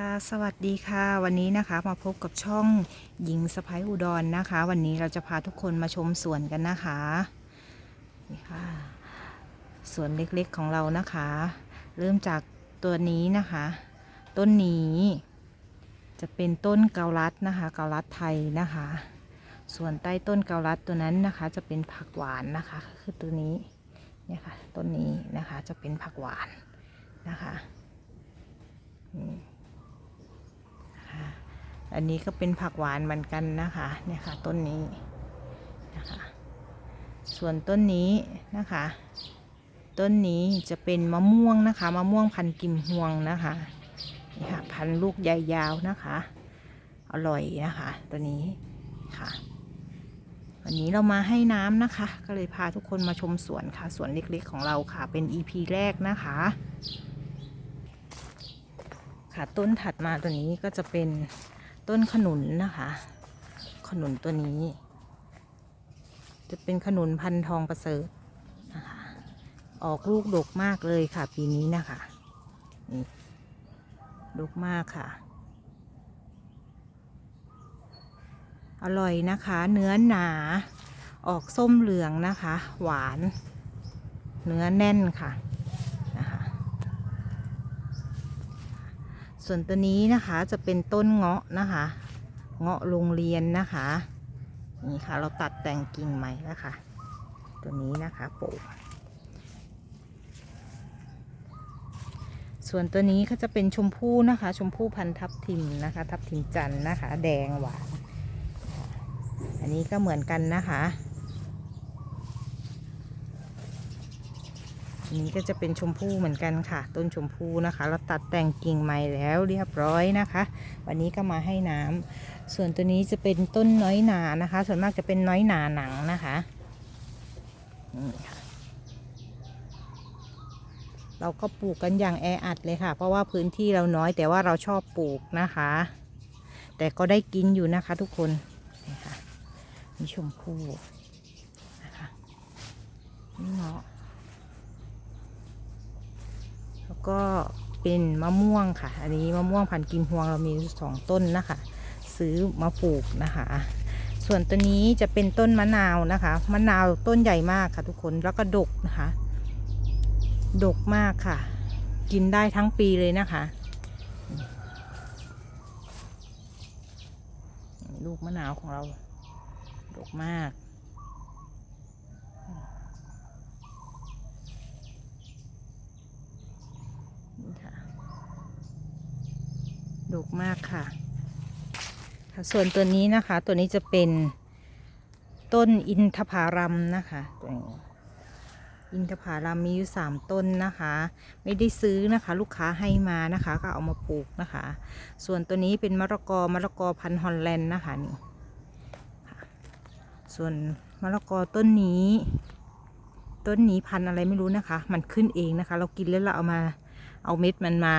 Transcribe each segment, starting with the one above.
ค่ะสวัสดีค่ะ วันนี้นะคะมาพบกับช่องหญิงสะพ้ายอุดรนนะคะ วันนี้เราจะพาทุกคนมาชมสวนกันนะคะนี่ค่ะสวนเล็กๆของเรานะคะ เริ่มจากตัวนี้นะคะ ต้นนี้จะเป็นต้นเกาลัดนะคะ เกาลัดไทยนะคะ ส่วนใต้ต้นเกาลัดตัวนั้นนะคะ จะเป็นผักหวานนะคะคือตัวนี้เนี่ยค่ะต้นนี้นะคะจะเป็นผักหวานนะคะค่ะ อันนี้ก็เป็นผักหวานเหมือนกันนะคะเนี่ยค่ะต้นนี้นะคะ ส่วนต้นนี้นะคะ ต้นนี้จะเป็นมะม่วงนะคะมะม่วงพันกิมฮวงนะคะนี่ค่ะพันลูกใหญ่ยาวนะคะ อร่อยนะคะตัวนี้ค่ะ วันนี้เรามาให้น้ำนะคะ ก็เลยพาทุกคนมาชมสวนค่ะสวนเล็กๆของเราค่ะ เป็น EP แรกนะคะ ค่ะต้นถัดมาตัวนี้ก็จะเป็น ต้นขนุนนะคะ ขนุนตัวนี้ จะเป็นขนุนพันทองประเสริฐนะคะ ออกลูกดกมากเลยค่ะ ปีนี้นะคะนี่ดกมากค่ะ อร่อยนะคะ เนื้อหนา ออกส้มเหลืองนะคะ หวาน เนื้อแน่นค่ะนะคะ ส่วนตัวนี้นะคะจะเป็นต้นเงาะนะคะ เงาะโรงเรียนนะคะ นี่ค่ะเราตัดแต่งกิ่งใหม่แล้วค่ะ ตัวนี้นะคะปลูกส่วนตัวนี้ก็จะเป็นชมพู่นะคะ ชมพู่พันทับทิมนะคะ ทับทิมจันนะคะ แดงหวาน อันนี้ก็เหมือนกันนะคะ นี้ก็จะเป็นชมพู่เหมือนกันค่ะ ต้นชมพู่นะคะ เราตัดแต่งกิ่งใหม่แล้วเรียบร้อยนะคะ วันนี้ก็มาให้น้ำส่วนตัวนี้จะเป็นต้นน้อยหนานะคะ ส่วนมากจะเป็นน้อยหนาหนังนะคะนี่ค่ะเราก็ปลูกกันอย่างแออัดเลยค่ะ เพราะว่าพื้นที่เราน้อยแต่ว่าเราชอบปลูกนะคะ แต่ก็ได้กินอยู่นะคะทุกคนนี่ค่ะนี่ชมพู่นะคะนี่เงาะ แล้ว ก็เป็นมะม่วงค่ะ อันนี้มะม่วงพันกิมฮวงเรามีสองต้นนะคะ ซื้อมาปลูกนะคะ ส่วนตัวนี้จะเป็นต้นมะนาวนะคะ มะนาวต้นใหญ่มากค่ะ ทุกคนแล้วก็ดกนะคะ ดกมากค่ะ กินได้ทั้งปีเลยนะคะ ลูกมะนาวของเรา ดกมาก นี่ค่ะ ดกมากค่ะค่ะ ส่วนตัวนี้นะคะ ตัวนี้จะเป็นต้นอินทผารัมนะคะตัวนี้อินทผารัมมีอยู่สามต้นนะคะ ไม่ได้ซื้อนะคะ ลูกค้าให้มานะคะ ก็เอามาปลูกนะคะ ส่วนตัวนี้เป็นมะละกอมะละกอพันธุ์ฮอลแลนด์นะคะนี่ส่วนมะละกอต้นนี้ ต้นนี้พันธุ์อะไรไม่รู้นะคะ มันขึ้นเองนะคะ เรากินแล้วเราเอามา เอาเม็ดมันมา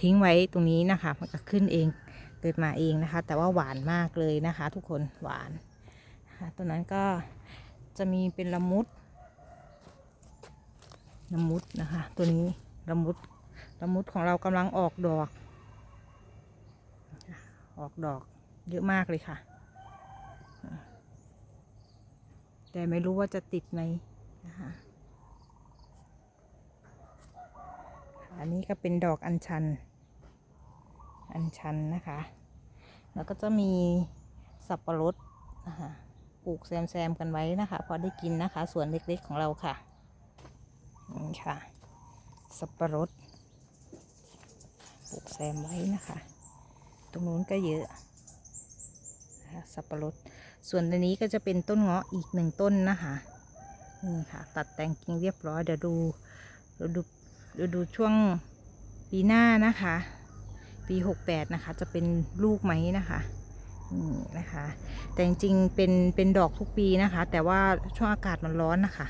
ทิ้งไว้ตรงนี้นะคะ มันก็ขึ้นเองเกิดมาเองนะคะ แต่ว่าหวานมากเลยนะคะ ทุกคนหวานค่ะตัวนั้นก็จะมีเป็นละมุดละมุดนะคะ ตัวนี้ละมุดละมุดของเรากำลังออกดอก ออกดอกเยอะมากเลยค่ะ แต่ไม่รู้ว่าจะติดไหมนะคะ อันนี้ก็เป็นดอกอัญชัน อัญชันนะคะ แล้วก็จะมีสับปะรดนะคะปลูกแซมๆกันไว้นะคะ พอได้กินนะคะ ส่วนเล็กๆของเราค่ะนี่ค่ะ สับปะรดปลูกแซมไว้นะคะ ตรงนู้นก็เยอะนะคะสับปะรด ส่วนอันนี้ก็จะเป็นต้นเงาะอีกหนึ่งต้นนะคะนี่ค่ะ ตัดแต่งกิ่งเรียบร้อยเดี๋ยวดูเดี๋ยวดู ดี๋ยวดูช่วงปีหน้านะคะ ปีหกแปดนะคะ จะเป็นลูกไหมนะคะนี่นะคะ แต่จริงๆเป็นเป็นดอกทุกปีนะคะ แต่ว่าช่วงอากาศมันร้อนนะคะ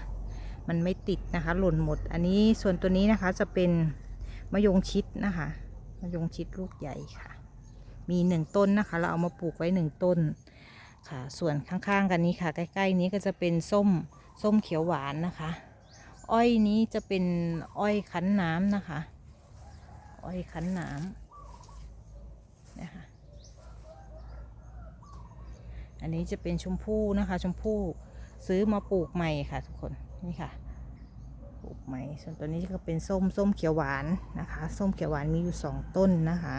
มันไม่ติดนะคะ หล่นหมด อันนี้ส่วนตัวนี้นะคะจะเป็นมะยงชิดนะคะมะยงชิดลูกใหญ่ค่ะ มีหนึ่งต้นนะคะ เราเอามาปลูกไว้หนึ่งต้นค่ะ ส่วนข้างๆกันนี้ค่ะ ใกล้ๆนี้ก็จะเป็นส้มส้มเขียวหวานนะคะ อ้อยนี้จะเป็นอ้อยขันน้ำนะคะ อ้อยขันน้ำนะคะ อันนี้จะเป็นชมพู่นะคะ ชมพู่ซื้อมาปลูกใหม่ค่ะทุกคนนี่ค่ะปลูกใหม่ส่วนตัวนี้ก็เป็นส้มส้มเขียวหวานนะคะ ส้มเขียวหวานมีอยู่สองต้นนะคะ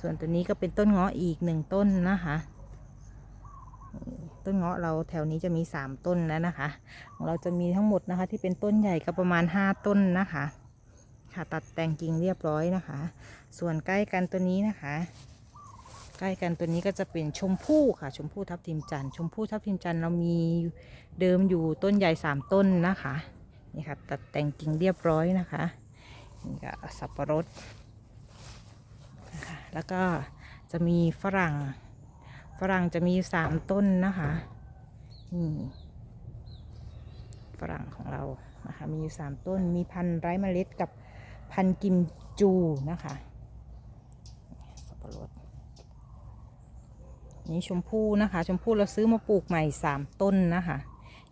ส่วนตัวนี้ก็เป็นต้นงาะอีกหนึ่งต้นนะคะ ต้นเงาะเราแถวนี้จะมีสามต้นแล้วนะคะ ของเราจะมีทั้งหมดนะคะ ที่เป็นต้นใหญ่ก็ประมาณห้าต้นนะคะ ค่ะตัดแต่งกิ่งเรียบร้อยนะคะ ส่วนใกล้กันตัวนี้นะคะ ใกล้กันตัวนี้ก็จะเป็นชมพู่ค่ะ ชมพู่ทับทิมจันทร์ชมพู่ทับทิมจันทร์เรามีเดิมอยู่ต้นใหญ่สามต้นนะคะนี่ค่ะตัดแต่งกิ่งเรียบร้อยนะคะนี่ก็สับปะรดนะคะแล้วก็จะมีฝรั่ง ฝรั่งจะมีสามต้นนะคะนี่ฝรั่งของเรานะคะมีสามต้นมีพันธุ์ไร้เมล็ดกับพันธุ์กิมจูนะคะสับปะรดนี่ชมพู่นะคะ ชมพู่เราซื้อมาปลูกใหม่สามต้นนะคะ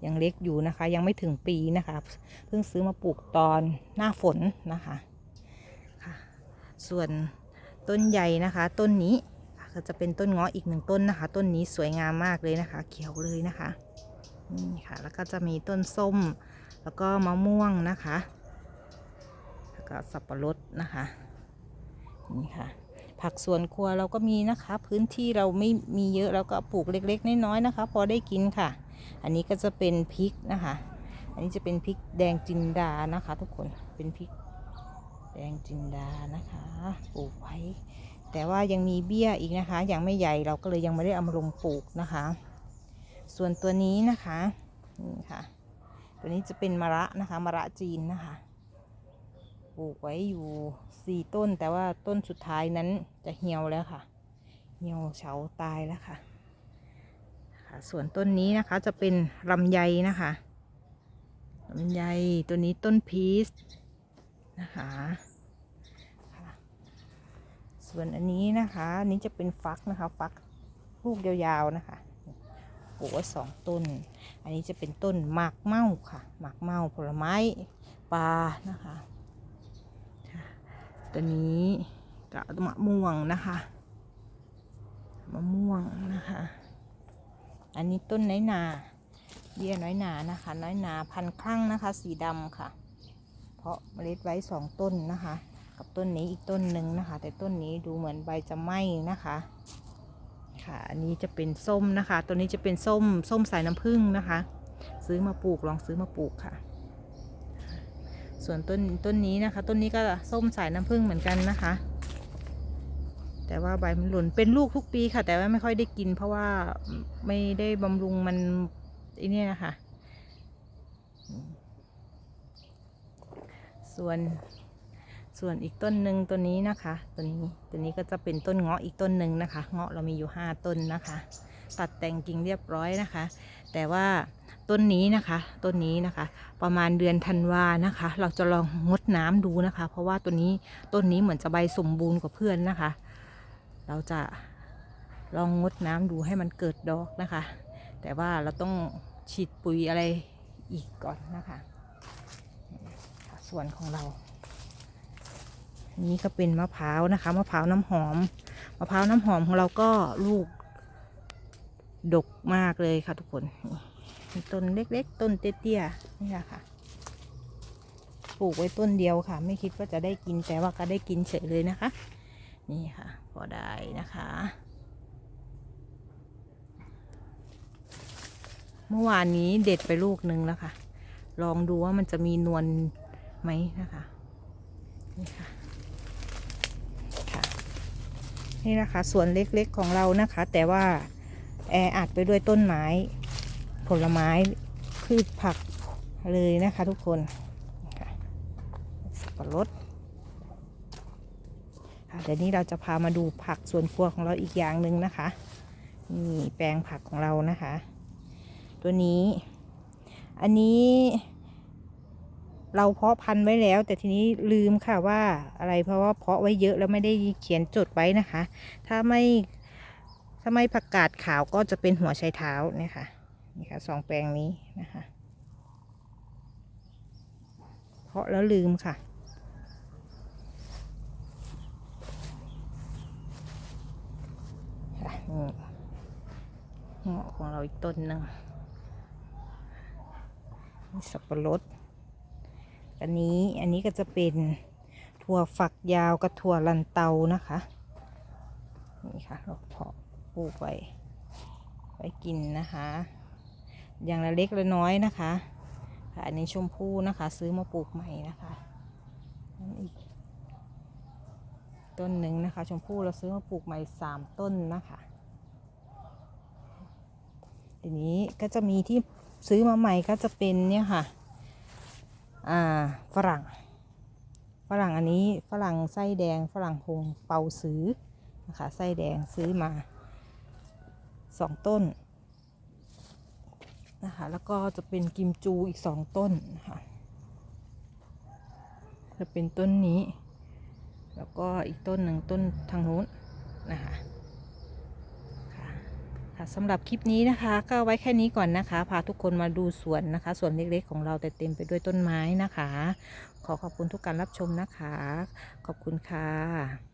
ยังเล็กอยู่นะคะ ยังไม่ถึงปีนะคะ เพิ่งซื้อมาปลูกตอนหน้าฝนนะคะค่ะ ส่วนต้นใหญ่นะคะ ต้นนี้ ก็จะเป็นต้นเงาะอีกหนึ่งต้นนะคะ ต้นนี้สวยงามมากเลยนะคะ เขียวเลยนะคะนี่ค่ะ แล้วก็จะมีต้นส้ม แล้วก็มะม่วงนะคะ แล้วก็สับปะรดนะคะนี่ค่ะ ผักสวนครัวเราก็มีนะคะ พื้นที่เราไม่มีเยอะเราก็ปลูกเล็กๆน้อยๆนะคะ พอได้กินค่ะ อันนี้ก็จะเป็นพริกนะคะ อันนี้จะเป็นพริกแดงจินดานะคะ ทุกคนเป็นพริกแดงจินดานะคะ ปลูกไว้ แต่ว่ายังมีเบี้ยอีกนะคะ ยังไม่ใหญ่เราก็เลยยังไม่ได้เอามาลงปลูกนะคะ ส่วนตัวนี้นะคะนี่ค่ะ ตัวนี้จะเป็นมะระนะคะมะระจีนนะคะ ปลูกไว้อยู่สี่ต้น แต่ว่าต้นสุดท้ายนั้นจะเหี่ยวแล้วค่ะ เหี่ยวเฉาตายแล้วค่ะค่ะ ส่วนต้นนี้นะคะจะเป็นลำไยนะคะลำไยตัวนี้ต้นพีชนะคะค่ะ ส่วนอันนี้นะคะอันนี้จะเป็นฟักนะคะ ฟักลูกยาวๆนะคะปลูกไว้สองต้น อันนี้จะเป็นต้นหมากเม่าค่ะหมากเม่าผลไม้ปลานะคะตัวนี้กับมะม่วงนะคะมะม่วงนะคะ อันนี้ต้นน้อยนาเบี้ยน้อยนานะคะ น้อยนาพันคลั่งนะคะ สีดำค่ะ เพราะเมล็ดไว้สองต้นนะคะ กับต้นนี้อีกต้นหนึ่งนะคะ แต่ต้นนี้ดูเหมือนใบจะไหม้นะคะ ค่ะ อันนี้จะเป็นส้มนะคะ ตัวนี้จะเป็นส้มส้มสายน้ำผึ้งนะคะ ซื้อมาปลูกลองซื้อมาปลูกค่ะ ส่วนต้นต้นนี้นะคะ ต้นนี้ก็ส้มสายน้ำผึ้งเหมือนกันนะคะ แต่ว่าใบมันหล่นเป็นลูกทุกปีค่ะ แต่ว่าไม่ค่อยได้กิน เพราะว่าไม่ได้บำรุงมันไอเนี่ยนะคะส่วน ส่วนอีกต้นหนึ่งตัวนี้นะคะ ตัวนี้ตัวนี้ก็จะเป็นต้นเงาะอีกต้นหนึ่งนะคะ เงาะเรามีอยู่ห้าต้นนะคะ ตัดแต่งกิ่งเรียบร้อยนะคะ แต่ว่าต้นนี้นะคะต้นนี้นะคะ ประมาณเดือนธันวานะคะ เราจะลองงดน้ำดูนะคะ เพราะว่าตัวนี้ต้นนี้เหมือนจะใบสมบูรณ์กว่าเพื่อนนะคะ เราจะลองงดน้ำดูให้มันเกิดดอกนะคะ แต่ว่าเราต้องฉีดปุ๋ยอะไรอีกก่อนนะคะ ส่วนของเรา นี่ก็เป็นมะพร้าวนะคะมะพร้าวน้ำหอมมะพร้าวน้ำหอมของเราก็ลูก ดกมากเลยค่ะทุกคนต้นเล็กๆ ต้นเตี้ยๆนี่แหละค่ะปลูกไว้ต้นเดียวค่ะ ไม่คิดว่าจะได้กินแต่ว่าก็ได้กินเฉยเลยนะคะ นี่ค่ะ พอได้นะคะ เมื่อวานนี้เด็ดไปลูกหนึ่งแล้วค่ะ ลองดูว่ามันจะมีนวลไหมนะคะ นี่ค่ะ นี่นะคะสวนเล็กๆของเรานะคะ แต่ว่าแออัดไปด้วยต้นไม้ ผลไม้พืชผักเลยนะคะทุกคนสับปะรดเดี๋ยวนี้เราจะพามาดูผักสวนครัวของเราอีกอย่างหนึ่งนะคะ นี่แปลงผักของเรานะคะ ตัวนี้ อันนี้ เราเพาะพันธุ์ไว้แล้ว แต่ทีนี้ลืมค่ะว่าอะไรเพราะว่าเพาะไว้เยอะแล้วไม่ได้เขียนจดไว้นะคะ ถ้าไม่ถ้าไม่ผักกาดขาวก็จะเป็นหัวไชเท้าเนี่ยค่ะนี่ค่ะสองแปลงนี้นะคะ เพาะแล้วลืมค่ะค่ะนี่เงาะของเราอีกต้นหนึ่งสับปะรด อันนี้อันนี้ก็จะเป็นถั่วฝักยาวกับถั่วลันเตานะคะนี่ค่ะเราเพาะปลูกไว้ไว้กินนะคะ อย่างละเล็กละน้อยนะคะค่ะอันนี้ชมพู่นะคะ ซื้อมาปลูกใหม่นะคะอีกต้นหนึ่งนะคะ ชมพู่เราซื้อมาปลูกใหม่สามต้นนะคะทีนี้ก็จะมีที่ซื้อมาใหม่ก็จะเป็นเนี่ยค่ะ อ่าฝรั่ง ฝรั่งอันนี้ฝรั่งไส้แดงฝรั่งพงเปาซื้อนะคะไส้แดงซื้อมาสองต้นนะคะแล้วก็จะเป็นกิมจูอีกสองต้นนะคะจะเป็นต้นนี้ แล้วก็อีกต้นหนึ่งต้นทางโน้นนะคะ ค่ะสำหรับคลิปนี้นะคะ ก็ไว้แค่นี้ก่อนนะคะ พาทุกคนมาดูสวนนะคะสวนเล็กๆ ของเราแต่เต็มไปด้วยต้นไม้นะคะ ขอขอบคุณทุกการรับชมนะคะ ขอบคุณค่ะ